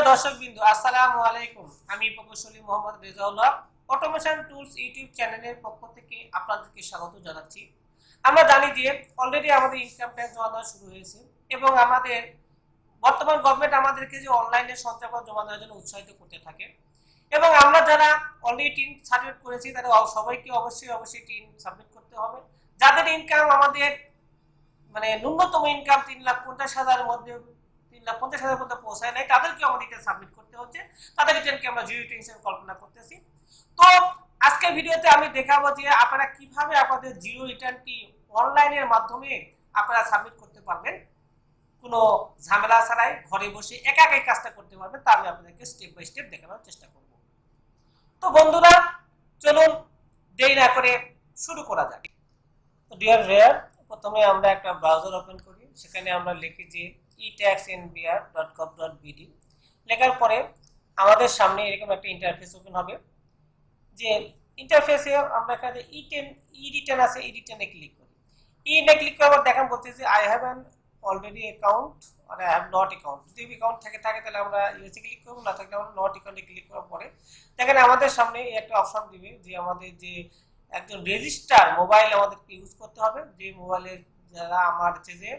সুপ্রিয় দর্শক বিন্দু আসসালামু আলাইকুম। আমি প্রকৌশলী Mohammad Rezaullah automation tools YouTube চ্যানেলের পক্ষ থেকে আপনাদেরকে স্বাগত জানাচ্ছি। আমরা জানি যে অলরেডি আমাদের ইনকাম ট্যাক্স জমা দেওয়া শুরু হয়েছে এবং আমাদের বর্তমান গভর্নমেন্ট আমাদেরকে যে অনলাইনে সঞ্চয়পত্র জমা দেওয়ার জন্য উৎসাহিত করতে থাকে এবং আমরা যারা অলরেডি টিন সাবমিট করেছি তারা সবাইকে অবশ্যই অবশ্যই টিন সাবমিট করতে হবে। যাদের ইনকাম আমাদের মানে ন্যূনতম ইনকাম তিন লাখ পঞ্চাশ হাজারের মধ্যে লাখ পঞ্চাশ হাজার মধ্যে পৌঁছায় নাই। তাদেরকে আমাদের রিটার্ন সাবমিট করতে হচ্ছে। তাদের রিটার্নকে আমরা জিরো রিটার্ন হিসেবে কল্পনা করতেছি। তো আজকের ভিডিওতে আমি দেখাবো যে আপনারা কীভাবে আপনাদের জিরো রিটার্নটি অনলাইনের মাধ্যমে আপনারা সাবমিট করতে পারবেন। কোনো ঝামেলা ছাড়াই ঘরে বসে একা একাই কাজটা করতে পারবেন, তা আমি আপনাদেরকে স্টেপ বাই স্টেপ দেখানোর চেষ্টা করব। তো বন্ধুরা, চলুন দেরি না করে শুরু করা যাক। ডিয়ার রেয়ার প্রথমে আমরা একটা ব্রাউজার ওপেন করি। সেখানে আমরা লিখি যে etaxnbr.gov.bd লেখার পরে আমাদের সামনে এরকম একটা ইন্টারফেস ওপেন হবে, যে ইন্টারফেসে আমরা এখানে ই টেন ই রিটার্ন আছে ই রিটার্নে ক্লিক করি। ই নে ক্লিক করার পর দেখেন বলছে যে I have an already account R I have not account যদি অ্যাকাউন্ট থাকে থাকে তাহলে আমরা ইউএসএ ক্লিক করব, না থাকলে আমরা নট অ্যাকাউন্টে ক্লিক করার পরে দেখেন আমাদের সামনে এই একটা অপশন দিবে, যে আমাদের যে একজন রেজিস্টার মোবাইল আমাদেরকে ইউজ করতে হবে, যে মোবাইলের যারা আমার হচ্ছে যে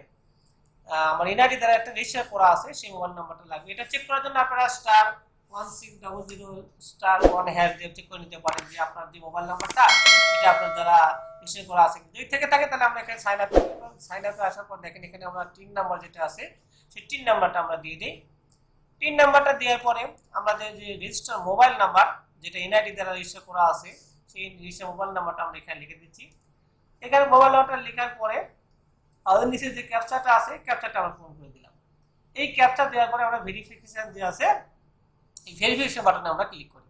আমার এনআইডি দ্বারা একটা রেজিস্টার করা আছে, সেই মোবাইল নাম্বারটা লাগবে। এটা চেক করার জন্য আপনারা star one six double zero star one hash দিয়ে চেক করে নিতে পারেন যে আপনার যে মোবাইল নাম্বারটা এটা আপনার দ্বারা রেজিস্টার করা আছে। যদি থেকে থাকে, তাহলে আমরা এখানে সাইন আপ সাইন আপে আসার পর দেখেন, এখানে আমরা টিন নাম্বার যেটা আছে, সেই টিন নাম্বারটা আমরা দিয়ে দিই। টিন নাম্বারটা দেওয়ার পরে আমাদের যে রেজিস্টার মোবাইল নাম্বার যেটা এনআইডি দ্বারা রেজিস্টার করা আছে, সেই রেজিস্টার মোবাইল নাম্বারটা আমরা এখানে লিখে দিচ্ছি। এখানে মোবাইল নাম্বারটা লেখার পরে আমাদের নিচে যে ক্যাপচারটা আছে ক্যাপচারটা আমরা পূরণ করে দিলাম। এই ক্যাপচার দেওয়ার পরে আমরা ভেরিফিকেশন যে আছে, এই ভেরিফিকেশন বাটনে আমরা ক্লিক করি।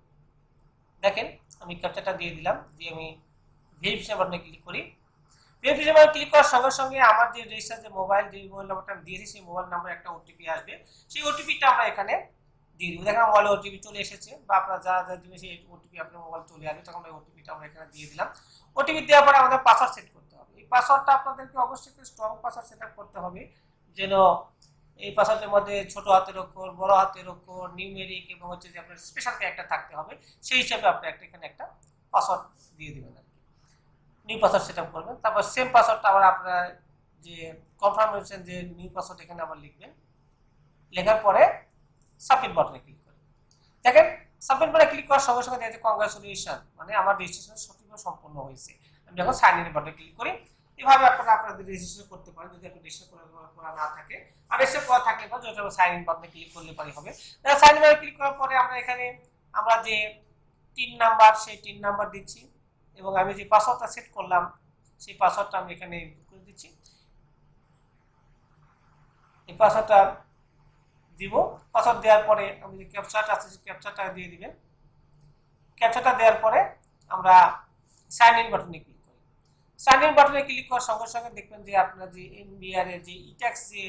দেখেন, আমি ক্যাপচারটা দিয়ে দিলাম, দিয়ে আমি ভেরিফিকেশন বাটনে ক্লিক করি। ভেরিফিকেশন বাটনে ক্লিক করার সঙ্গে সঙ্গে আমার যে রেজিস্টার যে মোবাইল যে মোবাইল নাম্বারটা আমি দিয়েছি, সেই মোবাইল নাম্বারে একটা ওটিপি আসবে। সেই ওটিপিটা আমরা এখানে দিয়ে দিব। দেখেন মোবাইলে ওটিপি চলে এসেছে বা আপনারা যারা যারা দিবেন, সেই ওটিপি আপনার মোবাইল চলে আসবে। তখন ওই ওটিপিটা আমরা এখানে দিয়ে দিলাম। ওটিপি দেওয়ার পরে আমাদের পাসওয়ার্ড সেট করতে পাসওয়ার্ডটা আপনাদেরকে অবশ্যই একটা স্ট্রং পাসওয়ার্ড সেট করতে হবে। যেন এই পাসওয়ার্ডের মধ্যে ছোট হাতের অক্ষর, বড় হাতের অক্ষর নিউমেরিক এবং হচ্ছে যে আপনার স্পেশাল ক্যারেক্টার থাকতে হবে, সেই হিসাবে আপনি একটা এখানে একটা পাসওয়ার্ড দিয়ে দিবেন আর কি। নিউ পাসওয়ার্ড সেট করবেন। তারপর সেম পাসওয়ার্ডটা আবার আপনার যে কনফার্মেশন যে নিউ পাসওয়ার্ড এখানে আবার লিখবেন। লেখার পরে সাবমিট বাটনে ক্লিক করেন দেখেন সাবমিট বাটনে ক্লিক করার সঙ্গে সঙ্গে দেখা যাচ্ছে কংগ্রাচুলেশন মানে আমার রেজিস্ট্রেশন সঠিকভাবে সম্পূর্ণ হয়েছে। আমি যখন সাইন ইন বাটনে ক্লিক করি এভাবে আপনারা আপনাদের রেজিস্ট্রেশন করতে পারেন যদি আপনি রেজিস্টার করা না থাকে, আর রেজিস্টার করা থাকলে পর যেটা সাইন ইন বাটনে ক্লিক করলে পারি হবে। সাইন ইন ক্লিক করার পরে আমরা এখানে, আমরা যে তিন নাম্বার সেই তিন নাম্বার দিচ্ছি, এবং আমি যে পাসওয়ার্ডটা সেট করলাম, সেই পাসওয়ার্ডটা আমি এখানে input করে দিচ্ছি। এই পাসওয়ার্ডটা দিব। পাসওয়ার্ড দেওয়ার পরে আমি যে ক্যাপচারটা আছে, সেই ক্যাপচারটা দিয়ে দিবেন। ক্যাপচারটা দেওয়ার পরে আমরা সাইন ইন বাটনে ক্লিক সাইন বাটনে ক্লিক করার সঙ্গে সঙ্গে দেখবেন যে আপনার যে এনবিআর এর যে ইট্যাক্স যে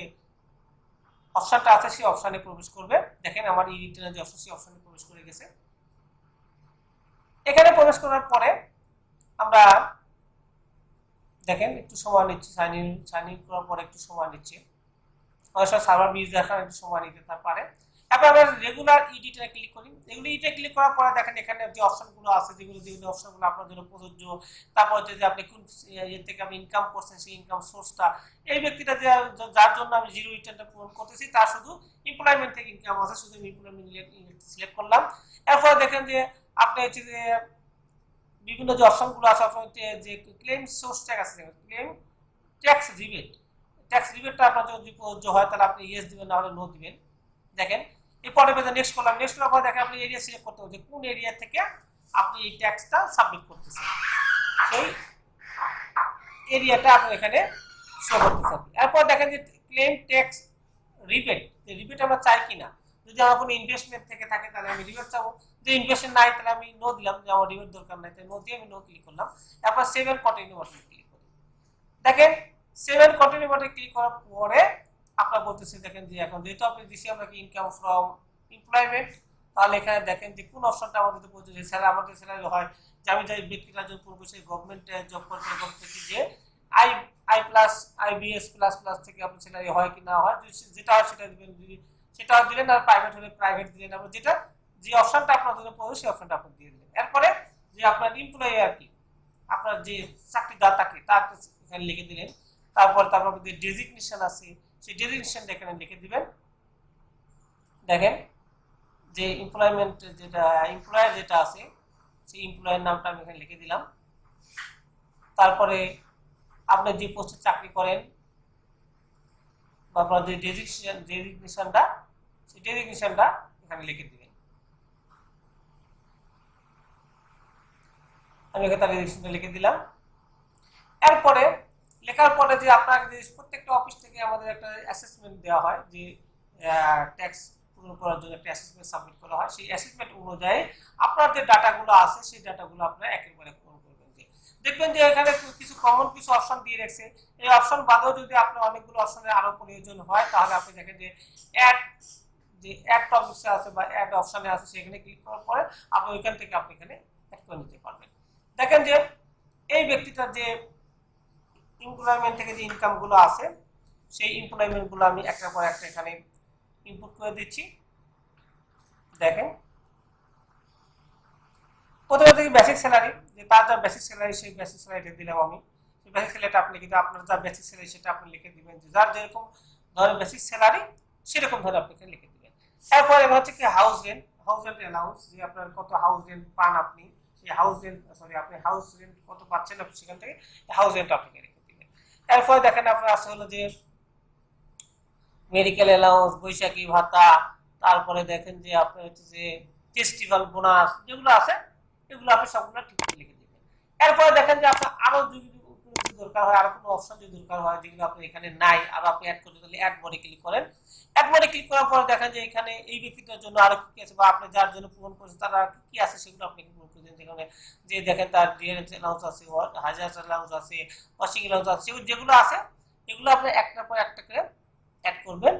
অপশনটা আছে, সেই অপশনে প্রবেশ করবে। দেখেন আমার ই রিটার্নের যে অপশন, সেই অপশনে প্রবেশ করে গেছে। এখানে প্রবেশ করার পরে আমরা দেখেন, একটু সময় নিচ্ছি সাইন ইন সাইন ইন করার পরে একটু সময় নিচ্ছে। অনেক সময় সার্ভার বিজ দেখার একটু সময় নিতে পারে। তারপর আমরা রেগুলার ইডিটে ক্লিক করি। রেগুলার ইডিটে ক্লিক করার পরে দেখেন এখানে যে অপশনগুলো আছে, যেগুলো যেগুলো অপশনগুলো আপনার জন্য প্রযোজ্য, তারপর হচ্ছে যে আপনি কোন ইয়ে থেকে আপনি ইনকাম করছেন, সেই ইনকাম সোর্সটা এই ব্যক্তিটা যে যার জন্য আমি জিরো রিটার্নটা পূরণ করতেছি, তার শুধু এমপ্লয়মেন্ট থেকে ইনকাম আছে, শুধু এমপ্লয়মেন্ট সিলেক্ট করলাম। এরপরে দেখেন যে আপনি হচ্ছে যে বিভিন্ন যে অপশনগুলো আছে অপশন যে ক্লেম সোর্স ট্যাক্স আছে ক্লেম ট্যাক্স রিবেট ট্যাক্স রিবেটটা আপনার যদি প্রযোজ্য হয়, তাহলে আপনি ইয়েস দিবেন, না হলে নো দিবেন। দেখেন এরপরে পেজে নেক্সট করলাম নেক্সট করার পর দেখেন আপনি এরিয়া সিলেক্ট করতে হবে কোন এরিয়া থেকে আপনি এই ট্যাক্সটা সাবমিট করতেছেন। সেই এরিয়াটা আপনি এখানে শো করতেছে আপনি। এরপর দেখেন যে ক্লেম ট্যাক্স রিবেট রিবেট আমরা চাই কিনা। যদি আমার কোনো ইনভেস্টমেন্ট থেকে থাকে, তাহলে আমি রিবেট চাবো। যদি ইনভেস্টমেন্ট নাই, তাহলে আমি নো দিলাম। যে আমার রিবেট দরকার নাই তাই নো দিয়ে আমি নো ক্লিক করলাম। তারপর সেভেন কন্টিনিউ বাটনে ক্লিক করি। দেখেন সেভেন কন্টিনিউ বাটনে ক্লিক করার পরে আপনার বলতেছে দেখেন যে এখন যেহেতু আপনি দিছি আমরা কি ইনকাম ফ্রম এমপ্লয়মেন্ট তাহলে এখানে দেখেন যে কোন অপশনটা আমাদের প্রযোজ্য স্যার, আমাদের স্যালারি হয় যে আমি যাই ব্যক্তিরা যদি পূর্ব সেই গভর্নমেন্টে জব করতে করতেছি যে I I plus IBS plus plus থেকে আপনার স্যালারি হয় কি না হয় যেটা হয় সেটা দিবেন সেটা দিলেন আর প্রাইভেট হলে প্রাইভেট দিলেন আপনার যেটা, যে অপশনটা আপনার জন্য পড়বে, সেই অপশনটা আপনি দিয়ে দিলেন। এরপরে যে আপনার এমপ্লয়ি আর কি, আপনার যে চাকরিদাতাকে, তাকে এখানে লিখে দিলেন। তারপর তারপর যে ডেজিগনেশন আছে সেই ডেজিগনেশনটা এখানে লিখে দিবেন। দেখেন, যে এমপ্লয়মেন্ট যেটা এমপ্লয়ার যেটা আছে, সেই এমপ্লয়ের নামটা আমি এখানে লিখে দিলাম। তারপরে আপনি যে পোস্টে চাকরি করেন বা আপনার যে ডেজিগনেশন ডেজিগনেশনটা সেই ডেজিগনেশনটা এখানে লিখে দিবেন। আমি এখানে তার ডেজিগনেশনটা লিখে দিলাম। এরপরে লেখার পরে যে আপনাকে যে প্রত্যেকটা অফিস থেকে আমাদের একটা অ্যাসেসমেন্ট দেওয়া হয়, যে ট্যাক্স পূরণ করার জন্য একটা অ্যাসেসমেন্ট সাবমিট করা হয়, সেই অ্যাসেসমেন্ট অনুযায়ী আপনার যে ডাটাগুলো আছে, সেই ডাটাগুলো আপনারা একেবারে পূরণ করবেন। যে, দেখবেন যে এখানে কিছু কমন কিছু অপশন দিয়ে রেখেছে। এই অপশন বাদেও যদি আপনার অনেকগুলো অপশনের আরও প্রয়োজন হয়, তাহলে আপনি দেখেন যে অ্যাড যে অ্যাড টপিক্সে আছে বা অ্যাড অপশনে আছে, সেখানে ক্লিক করার পরে আপনি ওইখান থেকে আপনি এখানে অ্যাড করে নিতে পারবেন। দেখেন যে, এই ব্যক্তিটার যে এমপ্লয়মেন্ট থেকে যে ইনকামগুলো আছে, সেই এমপ্লয়মেন্টগুলো আমি একটার পর একটা এখানে ইনপুট করে দিচ্ছি। দেখেন। প্রথমে দেখি বেসিক স্যালারি যে তার যা বেসিক স্যালারি সেই বেসিক স্যালারিটা দিলাম আমি। সেই বেসিক স্যালারিটা আপনি কিন্তু আপনার যা বেসিক স্যালারি সেটা আপনি লিখে দিবেন। যে যার যেরকম ধরনের বেসিক স্যালারি সেরকম ধরে আপনি এখানে লিখে দিবেন। এরপর এবার হচ্ছে কি house rent house rent allowance যে আপনার কত হাউস রেন্ট পান আপনি, সেই হাউস রেন্ট সরি আপনি হাউস রেন্ট কত পাচ্ছেন আপনি সেখান থেকে হাউস রেন্ট আপনি এরপরে দেখেন আপনার আছে হলো যে মেডিকেল অ্যালাউন্স বৈশাখী ভাতা, তারপরে দেখেন যে আপনার হচ্ছে যে ফেস্টিভ্যাল বোনাস যেগুলো আছে, এগুলো আপনি সবগুলো ঠিক করে লিখে দেবেন। এরপরে দেখেন যে আপনার আরও যুগ দরকার হয়, আরও কোনো অপশন যদি দরকার হয়, যেগুলো আপনি এখানে নাই, আর আপনি অ্যাড করতে তাহলে অ্যাড মোডে ক্লিক করেন। অ্যাড মোডে ক্লিক করার পরে দেখেন যে এখানে এই ব্যক্তিটার জন্য আরও কি আছে, বা আপনি যার জন্য পূরণ করেছেন, তার আর কি আছে সেগুলো আপনি পূরণ দিন। যেখানে যে দেখেন তার ডিএনএস অ্যালাউন্স আছে হাজার অ্যালাউন্স আছে ওয়াশিং অ্যালাউন্স আছে যেগুলো আছে, এগুলো আপনি একটার পর একটা করে অ্যাড করবেন।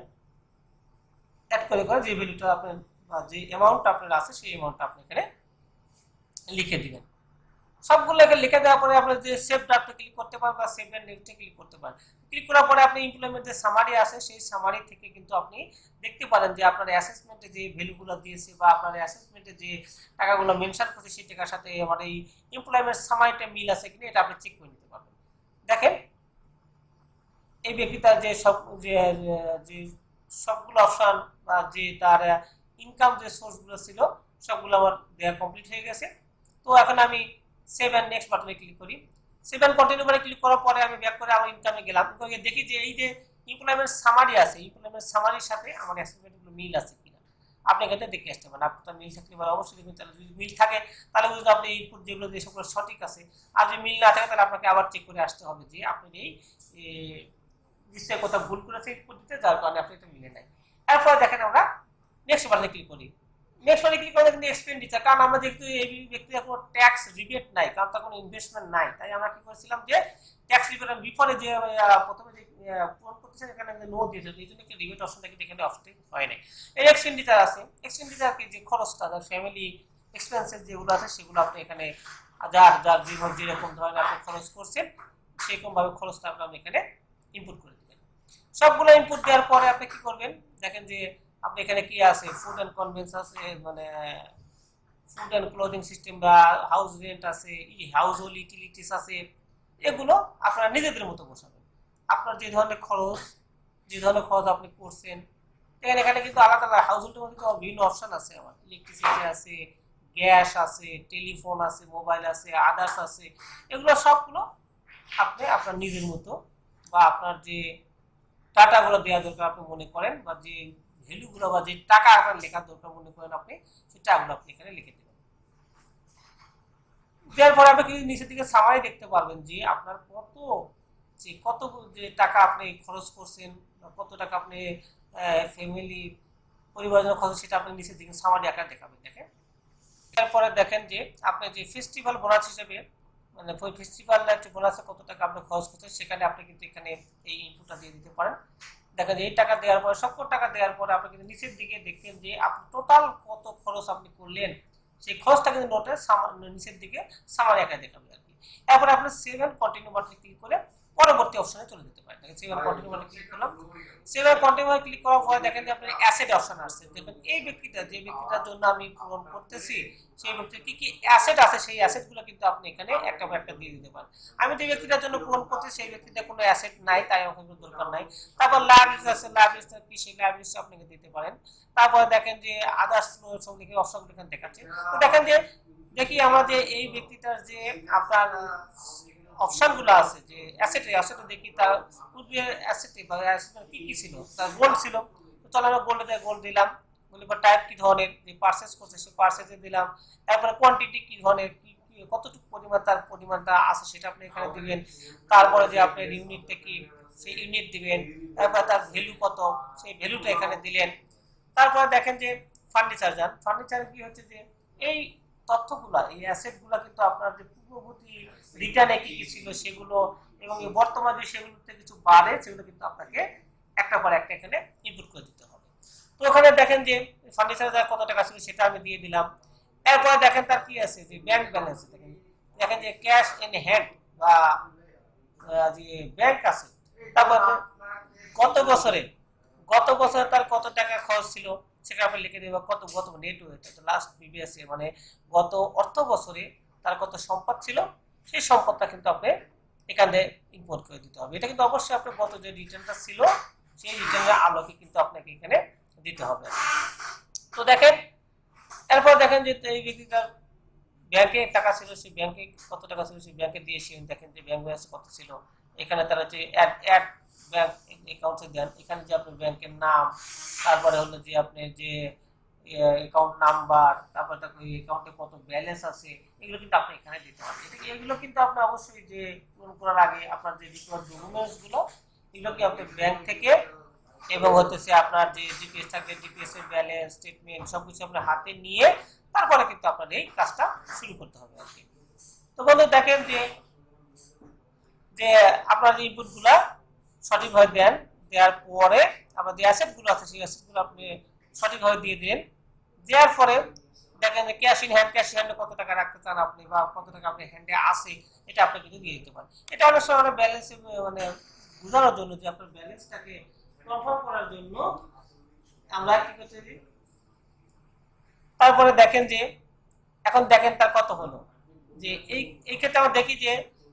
অ্যাড করে করে যে ভ্যালুটা আপনার যে অ্যামাউন্ট আপনার আছে, সেই অ্যামাউন্টটা আপনি এখানে লিখে দিবেন। সবগুলো এখানে লিখে দেওয়ার পরে আপনি যে সেভ ড্রাফটে ক্লিক করতে পারেন বা সেভ এন্ড নেক্সটে ক্লিক করতে পারেন। ক্লিক করার পরে আপনি ইমপ্লয়মেন্টের সামারি আছে সেই সামারি থেকে কিন্তু আপনি দেখতে পারেন যে আপনার অ্যাসেসমেন্টে যে ভ্যালুগুলো দিয়েছে বা আপনার অ্যাসেসমেন্টে যে টাকাগুলো মেনশন করছে, সেই টাকার সাথে আমার এই এমপ্লয়মেন্ট সামারিটা মিল আছে কিনা, এটা আপনি চেক করে নিতে পারবেন। দেখেন, এই ব্যক্তি তার যে সব, যে যে সবগুলো অপশন বা যে তার ইনকাম যে সোর্সগুলো ছিল, সবগুলো আমার দেওয়া কমপ্লিট হয়ে গেছে। তো এখন আমি সেভ অ্যান্ড নেক্সট বাটনে ক্লিক করি। সেভ অ্যান্ড কন্টিনিউ বাটনে ক্লিক করার পরে আমি ব্যাক করে আমার ইনকামে গেলাম। তো দেখি যে এই যে ইমপ্লয়মেন্ট সামারি আছে ইমপ্লয়মেন্ট সামারির সাথে আমার অ্যাসেসমেন্টগুলো মিল আছে কিনা। আপনি এখানে দেখে আসতে পারেন। আপনার মিল থাকলে বা অবশ্যই দেখবেন তাহলে যদি মিল থাকে, তাহলে বুঝতে আপনি ইনপুট যেগুলো দিয়ে সবগুলো সঠিক আছে, আর যদি মিল না থাকে, তাহলে আপনাকে আবার চেক করে আসতে হবে যে আপনি এই নিশ্চয়ই কোথাও ভুল করেছে ইনপুট দিতে, যার কারণে আপনি এটা মিলে নাই। এরপরে দেখেন আমরা নেক্সট বাটনে ক্লিক করি। নেক্সট বাটনে ক্লিক করে কিন্তু এক্সপেন্ডিচার কারণ আমরা যেহেতু এই ব্যক্তির কোনো ট্যাক্স রিবেট নাই, কারণ তার কোনো ইনভেস্টমেন্ট নাই। তাই আমরা কি করেছিলাম যে ট্যাক্স রিবেট বিফলে যে প্রথমে যে পূরণ করতেছেন এখানে নো দিয়েছে এই জন্য কি রিবেট অপশন থেকে এখানে অপশনটি হয় নাই। এই এক্সপেন্ডিচার আছে। এক্সপেন্ডিচার কি যে খরচটা যার ফ্যামিলি এক্সপেন্সেস যেগুলো আছে, সেগুলো আপনি এখানে যার যার জীবন যেরকম ধরনের আপনি খরচ করছেন, সেরকমভাবে খরচটা আপনি এখানে ইনপুট করে দেবেন। সবগুলো ইনপুট দেওয়ার পরে আপনি কি করবেন? দেখেন যে আপনি এখানে কি আছে? ফুড অ্যান্ড কনভেন্স আছে মানে ফুড অ্যান্ড ক্লোদিং সিস্টেম বা হাউস রেন্ট আছে, ই হাউস হোল্ড ইউটিলিটিস আছে, এগুলো আপনারা নিজেদের মতো বসাবেন আপনার যে ধরনের খরচ, যে ধরনের খরচ আপনি করছেন, দেখেন এখানে কিন্তু আলাদা আলাদা হাউস হোল্ডের মধ্যে বিভিন্ন অপশান আছে। আমার ইলেকট্রিসিটি আছে গ্যাস আছে টেলিফোন আছে মোবাইল আছে আদার্স আছে, এগুলো সবগুলো আপনি আপনার নিজের মতো বা আপনার যে ডাটাগুলো দেওয়া দরকার আপনি মনে করেন বা যে ভ্যালুগুলো বা যে টাকা আপনার লেখার দরকার মনে করেন আপনি সেই টাকাগুলো আপনি এখানে লিখে দেবেন। দেওয়ার পরে আপনি কিন্তু নিচের দিকে সামারি দেখতে পারবেন যে আপনার কত, যে কত যে টাকা আপনি খরচ করছেন বা কত টাকা আপনি ফ্যামিলি পরিবারের খরচ, সেটা আপনি নিচের দিকে সামারি আকার দেখাবেন, দেখেন। তারপরে দেখেন যে আপনি যে ফেস্টিভ্যাল বোনাস হিসেবে মানে ফেস্টিভ্যাল বোনাসে কত টাকা আপনি খরচ করছেন, সেখানে আপনি কিন্তু এখানে এই ইনপুটটা দিয়ে দিতে পারেন। দেখেন এই টাকা দেওয়ার পরে, সবকট টাকা দেওয়ার পরে আপনি কিন্তু নিচের দিকে দেখতেন যে আপনি টোটাল কত খরচ আপনি করলেন। সেই খরচটা কিন্তু নোটের নিচের দিকে সামারি আকারে দেখাবে আর কি। এরপরে আপনি সেভেন কন্টিনিউ বাটনে ক্লিক করে পরবর্তী অপশনে চলে যেতে পারেন দেখেন সেভ কন্টিনিউ ক্লিক করলাম। সেভ কন্টিনিউ ক্লিক করার পরে দেখেন যে আপনার অ্যাসেট অপশন আসছে। দেখবেন এই ব্যক্তিটা, যে ব্যক্তিটার জন্য আমি পূরণ করতেছি, সেই ব্যক্তির কি কি অ্যাসেট আছে, সেই অ্যাসেটগুলো কিন্তু আপনি এখানে একটা পর একটা দিয়ে দিতে পারেন। আমি যে ব্যক্তিটার জন্য পূরণ করছি, সেই ব্যক্তিটা কোনো অ্যাসেট নাই, তাই আমার কোনো দরকার নাই। তারপর লাইব্রেরিজ আছে লাইব্রেরিজ কি, সেই লাইব্রেরিজ আপনাকে দিতে পারেন। তারপর দেখেন যে আদার্স সঙ্গে অপশনগুলো এখানে দেখাচ্ছে। তো দেখেন যে, দেখি আমাদের এই ব্যক্তিটার যে আপনার অপশনগুলো আছে যে অ্যাসেট অ্যাসেটে দেখি তার পূর্বে অ্যাসেটে বা asset কি কি ছিল? তার গোল্ড ছিল। তো চলো আমরা গোল্ডে গোল্ড দিলাম। বলি, বা টাইপ কি ধরনের? যে পারচেজ করছে সে পারচেজে দিলাম। তারপরে কোয়ান্টিটি কি ধরনের? কতটুকু পরিমাণ তার পরিমাণটা আছে সেটা আপনি এখানে দিবেন। তারপরে যে আপনার ইউনিটটা কি, সেই ইউনিট দিবেন। তারপরে তার ভ্যালু কত? সেই ভ্যালুটা এখানে দিলেন। তারপরে দেখেন যে ফার্নিচার যান। ফার্নিচার কি হচ্ছে যে, এই তথ্যগুলা, এই অ্যাসেটগুলা কিন্তু আপনার যে পূর্ববর্তী রিটার্নে কি কি ছিল সেগুলো এবং বর্তমানে সেগুলোতে কিছু বাড়ে, সেগুলো কিন্তু আপনাকে একটা পর একটা এখানে ইনপুট করে দিতে হবে। তো ওখানে দেখেন যে ফার্নিচারে কত টাকা ছিল সেটা আমি দিয়ে দিলাম। এরপরে দেখেন তার কি আছে, যে ব্যাংক ব্যালেন্স দেখেন। দেখেন যে ক্যাশ ইন হ্যান্ড বা যে ব্যাংক আছে, তারপর গত বছরে গত বছরে তার কত টাকা খরচ ছিল? সেটা আপনি লিখে দেবেন কত গত নেট হয়েছে লাস্ট প্রিভিয়াস মানে গত অর্থ বছরে তার কত সম্পদ ছিল, সেই সম্পদটা কিন্তু আপনি এখানে ইম্পোর্ট করে দিতে হবে। এটা কিন্তু অবশ্যই আপনার গত যে রিটার্নটা ছিল, সেই রিটার্নের আলোকে কিন্তু আপনাকে এখানে দিতে হবে। তো দেখেন, এরপর দেখেন যে এই ব্যক্তিটার ব্যাংকে টাকা ছিল, সেই ব্যাংকে কত টাকা ছিল, সেই ব্যাংকে দিয়েছি দেখেন যে ব্যাংক ব্যালেন্স কত ছিল। এখানে তারা যে অ্যাড অ্যাড ব্যাংক অ্যাকাউন্টে দেন, এখানে যে আপনার ব্যাংকের নাম, তারপরে হলো যে আপনি যে অ্যাকাউন্ট নাম্বার তারপরে তারপরে অ্যাকাউন্টে কত ব্যালেন্স আছে, এগুলো কিন্তু আপনি এখানে দিতে হবে এগুলো কিন্তু আপনি অবশ্যই যে, পূরণ করার আগে আপনার যে রিকোয়ার্ড ডকুমেন্টসগুলো, এগুলো কি আপনি ব্যাংক থেকে এবং হতেছে আপনার যে ডিপিএস থাকবে ডিপিএস এর ব্যালেন্স স্টেটমেন্ট সবকিছু আপনার হাতে নিয়ে তারপরে কিন্তু আপনার এই কাজটা শুরু করতে হবে আর কি। তো বন্ধু দেখেন যে যে আপনার যে ইনপুটগুলা সঠিকভাবে দেন দেওয়ার পরে আপনার যে অ্যাসেটগুলো আছে সেই অ্যাসেটগুলো আপনি সঠিকভাবে দিয়ে দিন দেওয়ার পরে দেখেন যে cash in hand cash in হ্যান্ডে কত টাকা রাখতে চান আপনি বা কত টাকা আপনি হ্যান্ডে আছে, এটা আপনি কিন্তু দিয়ে দিতে পারেন। এটা অনেক সময় আমরা ব্যালেন্স মানে বোঝানোর জন্য যে আপনার ব্যালেন্সটাকে কনফার্ম করার জন্য আমরা কি করতে দিই তারপরে দেখেন যে, এখন দেখেন তার কত হলো। যে এই এই ক্ষেত্রে আমরা দেখি যে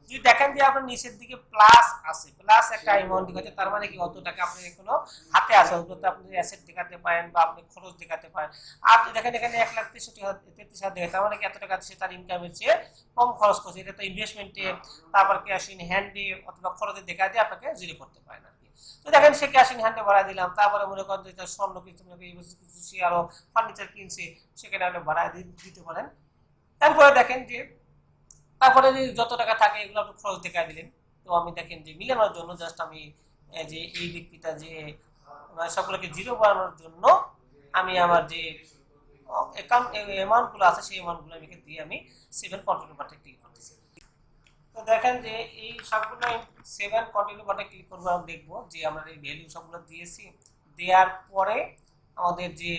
যদি দেখেন যে আপনার নিচের দিকে প্লাস আছে প্লাস একটা অ্যামাউন্ট দেখাচ্ছে তার মানে কি অত টাকা আপনি এখনও হাতে আছে? ওগুলোতে আপনি অ্যাসেট দেখাতে পারেন বা আপনি খরচ দেখাতে পারেন। আর দেখেন এখানে এক লাখ তেষট্টি হাজার তেত্রিশ হাজার দেখায় তার মানে কি এত টাকা সে তার ইনকামের চেয়ে কম খরচ করছে। এটা তো ইনভেস্টমেন্টে তারপর ক্যাশ ইন হ্যান্ডে অথবা খরচে দেখা দিয়ে আপনাকে জিরো করতে পারেন আর কি। তো দেখেন সে ক্যাশ ইন হ্যান্ডে বাড়ায় দিলাম তারপরে মনে করেন যে তার স্বর্ণ বছর কিছু সে আরও ফার্নিচার কিনছে সেখানে আপনি দি- দিতে পারেন। তারপরে দেখেন যে তারপরে যত টাকা থাকে এগুলো আপনি খরচ দেখা দিলেন। তো আমি দেখেন যে মিলানোর জন্য জাস্ট আমি যে এই ব্যক্তিটা যে মানে সবগুলোকে জিরো বানানোর জন্য আমি আমার যে অ্যাকাউন্ট অ্যামাউন্টগুলো আছে সেই অ্যামাউন্টগুলো আমি দিয়ে আমি সেভেন কন্টিনিউ বাটনে ক্লিক করতেছি। তো দেখেন যে এই সবগুলো সেভেন কন্টিনিউ বাটনে ক্লিক করব আমরা দেখব যে আমরা এই ভ্যালু সবগুলো দিয়েছি, দেওয়ার পরে আমাদের যে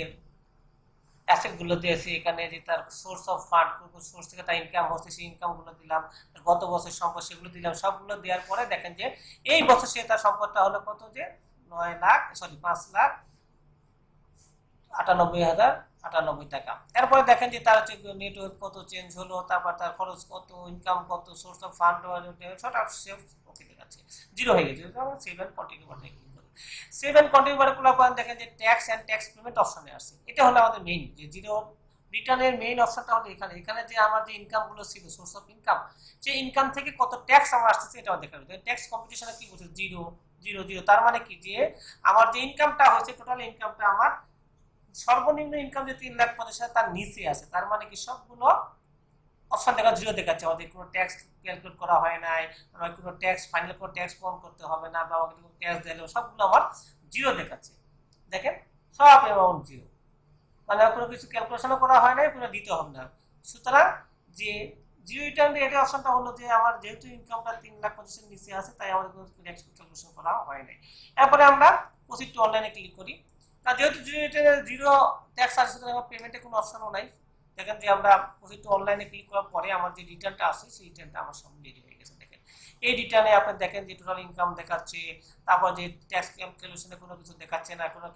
অ্যাসেটগুলো দিয়েছি এখানে যে তার সোর্স অফ ফান্ড কোন সোর্স থেকে তার ইনকাম হচ্ছে সেই ইনকামগুলো দিলাম গত বছর সম্পদ সেগুলো দিলাম সবগুলো দেওয়ার পরে দেখেন যে এই বছর সে তার সম্পদটা হলো কত যে নয় লাখ সরি পাঁচ লাখ আটানব্বই হাজার আটানব্বই টাকা তারপরে দেখেন যে তার হচ্ছে নেটওয়ার্ক কত চেঞ্জ হলো তারপর তার খরচ কত ইনকাম কত সোর্স অফ ফান্ড সব ওকে দেখাচ্ছে জিরো হয়ে গেছে সেভেন কন্টিনিউ করি সেভেন কন্টিনিউ বাটনে খোলার দেখেন যে ট্যাক্স অ্যান্ড ট্যাক্স পেমেন্ট অপশনে আসছে। এটা হলো আমাদের মেইন যে জিরো রিটার্নের মেইন অপশনটা হলো এখানে। এখানে যে আমার যে ইনকামগুলো ছিল সোর্স অফ ইনকাম সেই ইনকাম থেকে কত ট্যাক্স আমার আসতেছে এটা দেখা যাবে ট্যাক্স কম্পিটিশনে কি বলছে? জিরো জিরো জিরো তার মানে কি? যে আমার যে ইনকামটা হয়েছে টোটাল ইনকামটা আমার সর্বনিম্ন ইনকাম যে তিন লাখ পঞ্চাশ হাজার তার নিচে আছে। তার মানে কি? সবগুলো অপশন দেখা জিরো দেখাচ্ছে। আমাদের কোনো ট্যাক্স ক্যালকুলেট করা হয় নাই আমার কোনো ট্যাক্স ফাইনাল কোনো ট্যাক্স ফর্ম করতে হবে না, বা আমাকে কোনো ট্যাক্স দিলে সবগুলো আমার জিরো দেখাচ্ছে। দেখেন, সব অ্যামাউন্ট জিরো মানে কোনো কিছু ক্যালকুলেশনও করা হয় নাই, কোনো দিতে হবে না। সুতরাং যে জিরো রিটার্ন এটা অপশনটা হলো যে, আমার যেহেতু ইনকামটা তিন লাখ পঞ্চাশের নিচে আছে, তাই আমাদের কোনো ট্যাক্স ক্যালকুলেশন করা হয় নাই। এরপরে আমরা প্রসিড অনলাইনে ক্লিক করি। আর যেহেতু জিরো রিটার্নে জিরো ট্যাক্স আছে সুতরাং আমার পেমেন্টে কোনো অপশনও নাই। দেখেন যে আমরা প্রসিড অনলাইনে ক্লিক করার পরে আমার যে রিটার্নটা আছে সেই রিটার্নটা আমার সামনে রেডি হয়ে গেছে, দেখেন। এই রিটার্নে আপনি দেখেন যে টোটাল ইনকাম দেখাচ্ছে, তারপর যে ট্যাক্স ক্যালকুলেশনে কোনো কিছু দেখাচ্ছে না কোনো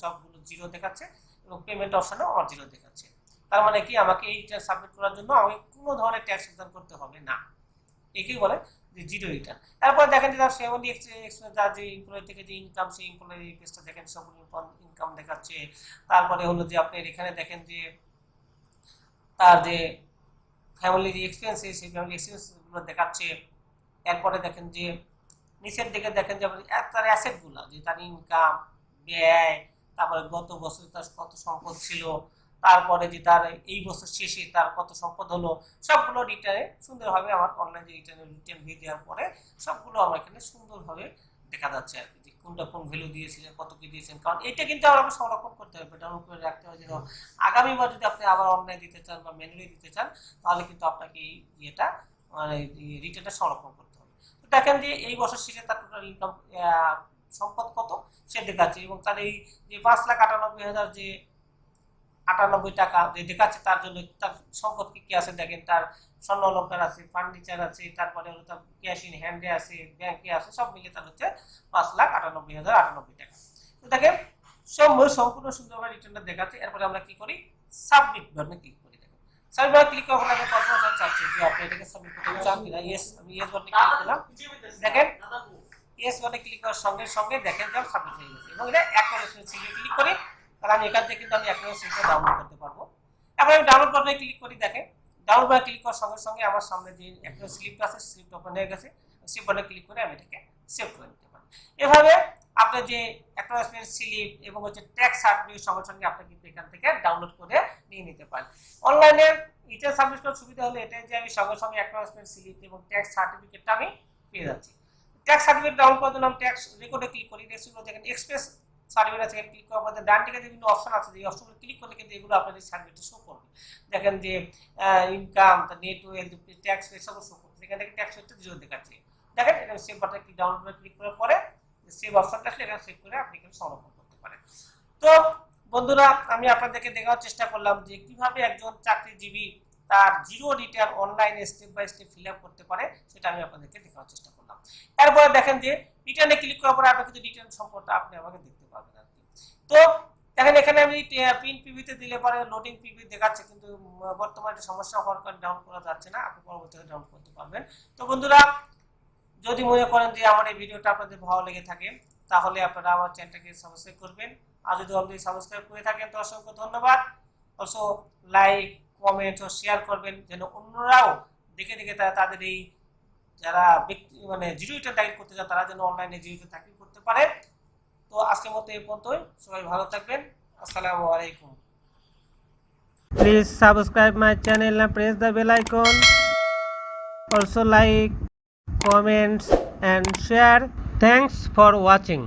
সবগুলো জিরো দেখাচ্ছে এবং পেমেন্ট অপশনেও আমার জিরো দেখাচ্ছে। তার মানে কি? আমাকে এই রিটার্ন সাবমিট করার জন্য আমাকে কোনো ধরনের ট্যাক্স রিটার্ন করতে হবে না। একেই বলে যে জিরো রিটার্ন তারপর দেখেন যে তার এক্সপেন্স যার যে এমপ্লয়ি থেকে যে ইনকাম সেই এমপ্লয়ি পেজটা দেখেন, সবগুলো ইনকাম দেখাচ্ছে। তারপরে হলো যে আপনি এখানে দেখেন যে তার যে ফ্যামিলি যে এক্সপেন্সেস সেই ফ্যামিলি এক্সপেন্সগুলো দেখাচ্ছে। এরপরে দেখেন যে, নিচের দিকে দেখেন যে তার অ্যাসেটগুলো যে তার ইনকাম ব্যয়, তারপরে গত বছর তার কত সম্পদ ছিল, তারপরে যে তার এই বছর শেষে তার কত সম্পদ হলো, সবগুলো রিটার্নে সুন্দরভাবে আমার অনলাইন যে রিটার্নের রিটার্ন দিয়ে দেওয়ার পরে সবগুলো আমার এখানে সুন্দরভাবে দেখা যাচ্ছে আর কি। কোনটা কোন ভ্যালু দিয়েছিলেন, কত কি দিয়েছেন? কারণ এটা কিন্তু আমাকে সংরক্ষণ করতে হবে ডাউনলোড করে রাখতে হবে যেন আগামীবার যদি আপনি আবার অনলাইন দিতে চান বা ম্যানুয়ালি দিতে চান, তাহলে কিন্তু আপনাকে এই ইয়েটা মানে রিটার্নটা সংরক্ষণ করতে হবে। তো দেখেন যে এই বছর শেষে তার টোটাল ইনকাম সম্পদ কত? সে দেখাচ্ছে এবং তার এই যে পাঁচ লাখ আটানব্বই হাজার যে আটানব্বই টাকা দেখাচ্ছে তার জন্য তার সম্পদ কি কি আছে দেখেন তার স্বর্ণ অলঙ্কার আছে ফার্নিচার আছে তারপরে হলো তার ক্যাশ ইন হ্যান্ডে আছে ব্যাংকে আছে সব মিলে তার হচ্ছে পাঁচ লাখ আটানব্বই হাজার আটানব্বই টাকা। তো দেখেন সব সম্পূর্ণ সুন্দরভাবে রিটার্নটা দেখাচ্ছে এরপরে আমরা কি করি? সাবমিট বাটনে ক্লিক করি দেখেন। সাবমিট বাটনে ক্লিক করার পরে আমি কনফার্ম চাচ্ছি যে আপনি এটাকে সাবমিট করতে চান কিনা। ইয়েস আমি ইয়েস বাটনে ক্লিক করলাম। দেখেন ইয়েস বাটনে ক্লিক করার সঙ্গে সঙ্গে দেখেন যে সাবমিট হয়ে গেছে। এবং এটা অ্যাকনোলেজমেন্ট সিলে ক্লিক করি। তাহলে আমি এখান থেকে কিন্তু আমি অ্যাকনোলেজমেন্টটা ডাউনলোড করতে পারব। এবার আমি ডাউনলোড বাটনে ক্লিক করি দেখে ডাউনলোড বাটনে ক্লিক করার সঙ্গে সঙ্গে আমার সামনে যে একটা স্লিপ আছে স্লিপ ওপেন হয়ে গেছে। সেভ বাটনে ক্লিক করে আমি এটাকে সেভ করে নিতে পারি। এভাবে আপনার যে অ্যাকনোলেজমেন্ট স্লিপ এবং হচ্ছে ট্যাক্স সার্টিফিকেট সঙ্গে সঙ্গে আপনি কিন্তু এখান থেকে ডাউনলোড করে নিয়ে নিতে পারেন। অনলাইনে রিটার্ন সাবমিট করার সুবিধা হলো এটাই যে আমি সঙ্গে সঙ্গে অ্যাকনোলেজমেন্ট স্লিপ এবং ট্যাক্স সার্টিফিকেটটা আমি পেয়ে যাচ্ছি। ট্যাক্স সার্টিফিকেট ডাউনলোড করার জন্য আমি ট্যাক্স রেকর্ডে ক্লিক করি। রেসিপিগুলো দেখেন এক্সপ্রেস সার্টিফিকেট আছে ক্লিক করার পরে ডান দিকে বিভিন্ন অপশন আছে যে অপশনগুলো ক্লিক করলে কিন্তু এগুলো আপনাদের সার্টিফিকেট শো করবে। দেখেন যে ইনকাম নেট ওয়েলথ ট্যাক্স সব শো করবে। সেখান থেকে ট্যাক্স রেটটা জিরো দেখাচ্ছে। দেখেন এটা সেভ বাটনে ক্লিক ডাউনলোড ক্লিক করার পরে সেভ অপশনটা আসলে এখানে সেভ করে আপনি এখানে সংরক্ষণ করতে পারেন। তো, বন্ধুরা, আমি আপনাদেরকে দেখার চেষ্টা করলাম যে কীভাবে একজন চাকরিজীবী তার জিরো রিটার্ন অনলাইনে step by step fill up করতে পারে, সেটা আমি আপনাদেরকে দেখার চেষ্টা করলাম। তারপরে দেখেন যে রিটার্নে ক্লিক করার পরে আপনার কিন্তু রিটার্ন সম্পর্কটা আপনি আমাকে দেখতে পাবেন আর কি। তো দেখেন এখানে আমি পিন পিভিতে দিলে পরে লোডিং পিভি দেখাচ্ছে কিন্তু বর্তমানে সমস্যা হওয়ার কারণে ডাউন করা যাচ্ছে না। আপনি পরবর্তীতে ডাউন করতে পারবেন। তো বন্ধুরা, যদি মনে করেন যে আমার এই ভিডিওটা আপনাদের ভালো লেগে থাকে, তাহলে আপনারা আমার চ্যানেলটাকে সাবস্ক্রাইব করবেন। আর যদি অলরেডি সাবস্ক্রাইব করে থাকেন, তো অসংখ্য ধন্যবাদ। অলসো লাইক কমেন্ট ও শেয়ার করবেন, যেন অন্যরাও দেখে দেখে তাদের এই যারা ব্যক্তি মানে জিরো রিটার্ন দাখিল করতে চান, তারা যেন অনলাইনে জিরো রিটার্ন দাখিল করতে পারেন তো আজকের মতো এই পর্যন্তই। সবাই ভালো থাকবেন। আসসালামু আলাইকুম। প্লিজ সাবস্ক্রাইব মাই চ্যানেল না press the bell icon also like comments and share thanks for watching